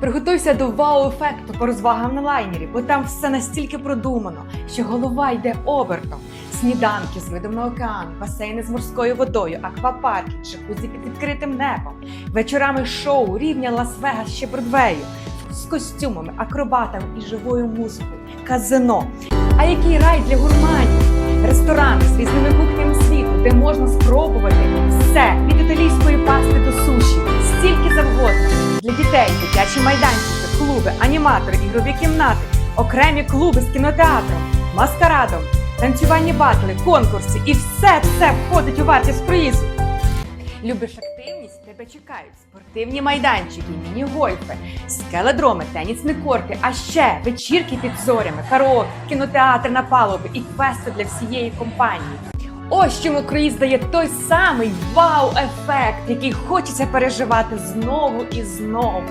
Приготуйся до вау-ефекту по розвагам на лайнері, бо там все настільки продумано, що голова йде обертом. Сніданки з видом на океан, басейни з морською водою, аквапарки, джакузі під відкритим небом, вечорами шоу рівня Лас-Вегас ще Бродвею, з костюмами, акробатами і живою музикою, казино. А який рай для гурманів? Ресторани з різними кухнями світу, де можна спробувати все від італійської Для дітей дитячі майданчики, клуби, аніматори, ігрові кімнати, окремі клуби з кінотеатром, маскарадом, танцювальні батли, конкурси і все це входить у вартість проїзду. Любиш активність? Тебе чекають спортивні майданчики, міні-гольфи, скеледроми, тенісні корти, а ще вечірки під зорями, караоке, кінотеатр на палубі і квести для всієї компанії. Ось чому круїз дає той самий вау-ефект, який хочеться переживати знову і знову.